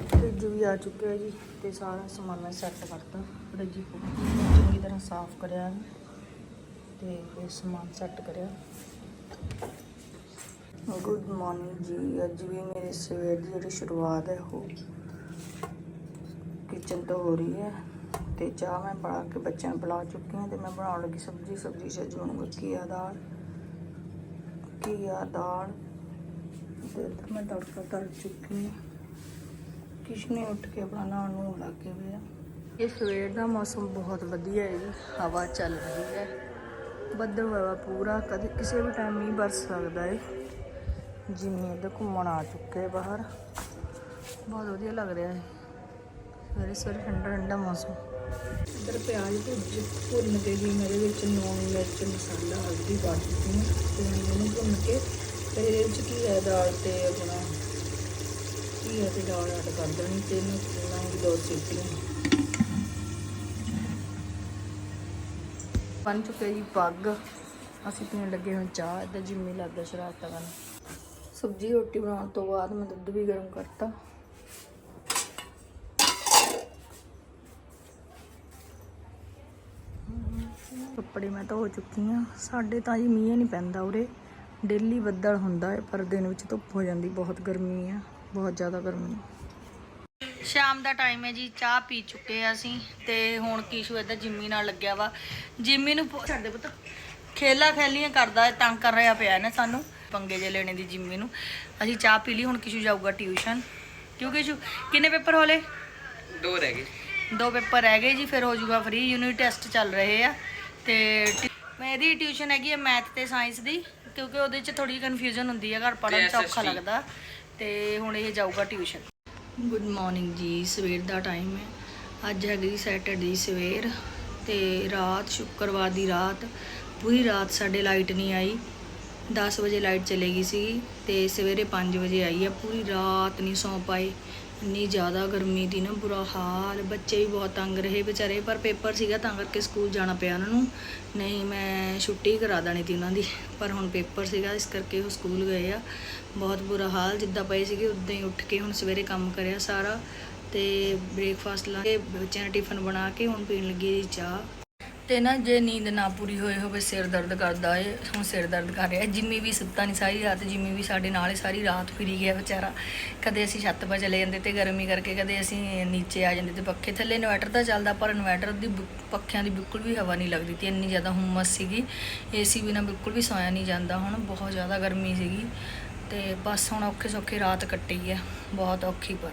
Fridge ਵੀ ਆ ਚੁੱਕਿਆ ਜੀ ਤੇ ਸਾਰਾ ਸਮਾਨ ਮੈਂ ਸੈੱਟ ਕਰਤਾ। ਫ੍ਰਿਜ ਚੰਗੀ ਤਰ੍ਹਾਂ ਸਾਫ਼ ਕਰਿਆ ਤੇ ਇਹ ਸਮਾਨ ਸੈੱਟ ਕਰਿਆ। ਗੁੱਡ ਮਾਰਨਿੰਗ ਜੀ, ਅੱਜ ਵੀ ਮੇਰੇ ਸਵੇਰ ਦੀ ਜਿਹੜੀ ਸ਼ੁਰੂਆਤ ਹੈ ਉਹ ਕਿਚਨ ਤੋਂ ਹੋ ਰਹੀ ਹੈ ਤੇ ਚਾਹ ਮੈਂ ਬਣਾ ਕੇ ਬੱਚਿਆਂ ਨੂੰ ਬੁਲਾ ਚੁੱਕੀ ਹਾਂ ਤੇ ਮੈਂ ਬਣਾਉਣ ਲੱਗੀ ਸਬਜ਼ੀ ਸਬਜ਼ੀ ਚ ਅੱਜ ਘੀਆ ਦਾਲ। ਘੀਆ ਦਾਲ ਤੇ ਮੈਂ ਤੜਕਾ ਤਲ ਚੁੱਕੀ ਹਾਂ। ਕਿਸ਼ਨੇ ਉੱਠ ਕੇ ਆਪਣਾ ਨਹਾਉਣ ਨੂੰ ਲੱਗੇ ਹੋਏ ਆ। ਇਹ ਸਵੇਰ ਦਾ ਮੌਸਮ ਬਹੁਤ ਵਧੀਆ ਹੈ ਜੀ ਹਵਾ ਚੱਲ ਰਹੀ ਹੈ। ਬੱਦਲ ਹੋਇਆ ਵਾ ਪੂਰਾ ਕਦੇ ਕਿਸੇ ਵੀ ਟਾਈਮ ਮੀਂਹ ਬਰਸ ਸਕਦਾ ਹੈ ਜਿਵੇਂ ਇੱਧਰ ਘੁੰਮਣ ਆ ਚੁੱਕੇ ਬਾਹਰ। ਬਹੁਤ ਵਧੀਆ ਲੱਗ ਰਿਹਾ ਹੈ। ਸਵੇਰੇ ਸਵੇਰੇ ਠੰਡਾ ਠੰਡਾ ਮੌਸਮ। ਇੱਧਰ ਪਿਆਜ਼ ਭੁੱਜ ਭੁੰਨ ਕੇ ਜੀ ਮੇਰੇ ਵਿੱਚ ਨੂਣ ਮਿਰਚ ਮਸਾਲਾ ਹਲਦੀ ਪਾ ਦਿੱਤੀ ਹੈ। ਤੇ ਇਹਨੂੰ ਭੁੰਨ ਕੇ ਫਿਰ ਇਹਦੇ ਵਿੱਚ ਕੀ ਹੈ ਦਾਲ ਤੇ ਆਪਣਾ ਕੀ ਹੈ ਦਾਲ ਐਡ ਕਰ ਦੇਣੀ ਤੇ ਇਹਨੂੰ ਲਾਉਂਗੀ ਦੋ ਸੀਟੀਆਂ ਬਣ ਚੁੱਕੇ ਜੀ ਪੱਗ। ਅਸੀਂ ਪੀਣ ਲੱਗੇ ਹੁਣ ਚਾਹ ਇੱਧਰ ਜਿੰਮੀ ਲੱਗਦਾ ਸ਼ਰਾਰਤਾਂ ਕਰਨ। ਸਬਜ਼ੀ ਰੋਟੀ ਬਣਾਉਣ ਤੋਂ ਬਾਅਦ ਮੈਂ ਦੁੱਧ ਵੀ ਗਰਮ ਕਰਤਾ। ਕੱਪੜੇ ਮੈਂ ਧੋ ਚੁੱਕੀ ਆ ਸਾਡੇ ਤਾਂ ਜੀ ਮੀਂਹ ਨਹੀਂ ਪੈਂਦਾ ਉਰੇ। ਡੇਲੀ ਬੱਦਲ ਹੁੰਦਾ ਹੈ ਪਰ ਦਿਨ ਵਿੱਚ ਧੁੱਪ ਹੋ ਜਾਂਦੀ, ਬਹੁਤ ਗਰਮੀ ਆ। ਬਹੁਤ ਜ਼ਿਆਦਾ ਗਰਮੀ ਸ਼ਾਮ ਦਾ ਟਾਈਮ ਹੈ ਜੀ ਚਾਹ ਪੀ ਚੁੱਕੇ ਆ ਅਸੀਂ ਤੇ ਹੁਣ ਕੀਸ਼ੂ ਇੱਧਰ ਜਿੰਮੀ ਨਾਲ ਲੱਗਿਆ ਵਾ। ਜਿੰਮੀ ਨੂੰ ਪੁੱਛ- ਛੱਡ ਦੇ ਪੁੱਤ। ਖੇਲਾ ਖੈਲੀਆਂ ਕਰਦਾ ਤੰਗ ਕਰ ਰਿਹਾ ਪਿਆ ਨਾ ਸਾਨੂੰ ਪੰਗੇ ਜੇ ਲੈਣੇ ਦੀ ਜਿੰਮੀ ਨੂੰ। ਅਸੀਂ ਚਾਹ ਪੀ ਲਈ ਹੁਣ ਕੀਸ਼ੂ ਜਾਊਗਾ ਟਿਊਸ਼ਨ। ਕਿਉਂ ਕੀਸ਼ੂ? ਕਿੰਨੇ ਪੇਪਰ ਹੋਲੇ ਦੋ ਰਹਿ ਗਏ। ਦੋ ਪੇਪਰ ਰਹਿ ਗਏ ਜੀ ਫਿਰ ਹੋ ਜਾਊਗਾ ਫ੍ਰੀ ਯੂਨਿਟ ਟੈਸਟ ਚੱਲ ਰਹੇ ਆ। ਤੇ ਮੇਰੀ ਟਿਊਸ਼ਨ ਹੈਗੀ ਹੈ ਮੈਥ ਤੇ ਸਾਇੰਸ ਦੀ ਕਿਉਂਕਿ ਉਹਦੇ 'ਚ ਥੋੜੀ ਕਨਫਿਊਜ਼ਨ ਹੁੰਦੀ ਹੈ ਘਰ ਪੜ੍ਹਨ 'ਚ ਔਖਾ ਲੱਗਦਾ। ਤੇ ਹੁਣ ਇਹ ਜਾਊਗਾ ਟਿਊਸ਼ਨ। ਗੁੱਡ ਮਾਰਨਿੰਗ ਜੀ, ਸਵੇਰ ਦਾ ਟਾਈਮ ਹੈ। ਅੱਜ ਹੈਗੀ ਸੈਟਰਡੇ ਸਵੇਰ ਤੇ ਰਾਤ, ਸ਼ੁੱਕਰਵਾਰ ਦੀ ਰਾਤ, ਪੂਰੀ ਰਾਤ ਸਾਡੇ ਲਾਈਟ ਨਹੀਂ ਆਈ। 10 ਵਜੇ ਲਾਈਟ ਚਲੇ ਗਈ ਸੀ ਤੇ ਸਵੇਰੇ 5 ਵਜੇ ਆਈ ਆ ਪੂਰੀ ਰਾਤ ਨਹੀਂ ਸੌਂ ਪਾਏ ਇੰਨੀ ਜ਼ਿਆਦਾ ਗਰਮੀ ਦੀ ਨਾ ਬੁਰਾ ਹਾਲ, ਬੱਚੇ ਵੀ ਬਹੁਤ ਤੰਗ ਰਹੇ ਵਿਚਾਰੇ, ਪਰ ਪੇਪਰ ਸੀਗਾ ਤਾਂ ਕਰਕੇ ਸਕੂਲ ਜਾਣਾ ਪਿਆ ਉਹਨਾਂ ਨੂੰ। ਨਹੀਂ, ਮੈਂ ਛੁੱਟੀ ਕਰਾ ਦੇਣੀ ਤੀ ਉਹਨਾਂ ਦੀ, ਪਰ ਹੁਣ ਪੇਪਰ ਸੀਗਾ, ਇਸ ਕਰਕੇ ਉਹ ਸਕੂਲ ਗਏ ਆ। ਬਹੁਤ ਬੁਰਾ ਹਾਲ, ਜਿੱਦਾਂ ਪਏ ਸੀਗੇ, ਉਦਾਂ ਹੀ ਉੱਠ ਕੇ ਹੁਣ ਸਵੇਰੇ ਕੰਮ ਕਰਿਆ ਸਾਰਾ ਤੇ ਬ੍ਰੇਕਫਾਸਟ ਲਾ ਕੇ ਬੱਚਿਆਂ ਦਾ ਟਿਫਨ ਬਣਾ ਕੇ, ਹੁਣ ਪੀਣ ਲੱਗੀ ਜੀ ਚਾਹ। ਤੇ ਨਾ ਜੇ ਨੀਂਦ ਨਾ ਪੂਰੀ ਹੋਈ ਹੋਵੇ ਸਿਰ ਦਰਦ ਕਰਦਾ ਏ, ਹੁਣ ਸਿਰ ਦਰਦ ਕਰ ਰਿਹਾ। ਜਿੰਮੀ ਵੀ ਸੁੱਤਾ ਨਹੀਂ ਸਾਰੀ ਰਾਤ ਜਿੰਮੀ ਵੀ ਸਾਡੇ ਨਾਲ ਹੀ ਸਾਰੀ ਰਾਤ ਫਿਰੀ ਗਿਆ ਵਿਚਾਰਾ। ਕਦੇ ਅਸੀਂ ਛੱਤ 'ਤੇ ਚਲੇ ਜਾਂਦੇ ਤੇ ਗਰਮੀ ਕਰਕੇ ਕਦੇ ਅਸੀਂ ਨੀਚੇ ਆ ਜਾਂਦੇ ਤੇ ਪੱਖੇ ਥੱਲੇ। ਇਨਵਰਟਰ ਤਾਂ ਚੱਲਦਾ, ਪਰ ਇਨਵਰਟਰ ਦੀ ਬਿ- ਪੱਖਿਆਂ ਦੀ ਬਿਲਕੁਲ ਵੀ ਹਵਾ ਨਹੀਂ ਲੱਗਦੀ ਤੇ। ਇੰਨੀ ਜ਼ਿਆਦਾ ਹੁੰਮਸ ਸੀਗੀ। ਏਸੀ ਬਿਨਾ ਬਿਲਕੁਲ ਵੀ ਸੌਇਆ ਨਹੀਂ ਜਾਂਦਾ। ਹੁਣ ਬਹੁਤ ਜ਼ਿਆਦਾ ਗਰਮੀ ਸੀਗੀ ਤੇ ਬਸ ਹੁਣ ਔਖੇ ਸੌਖੇ ਰਾਤ ਕੱਟੀ ਆ। ਬਹੁਤ ਔਖੀ ਪਰ।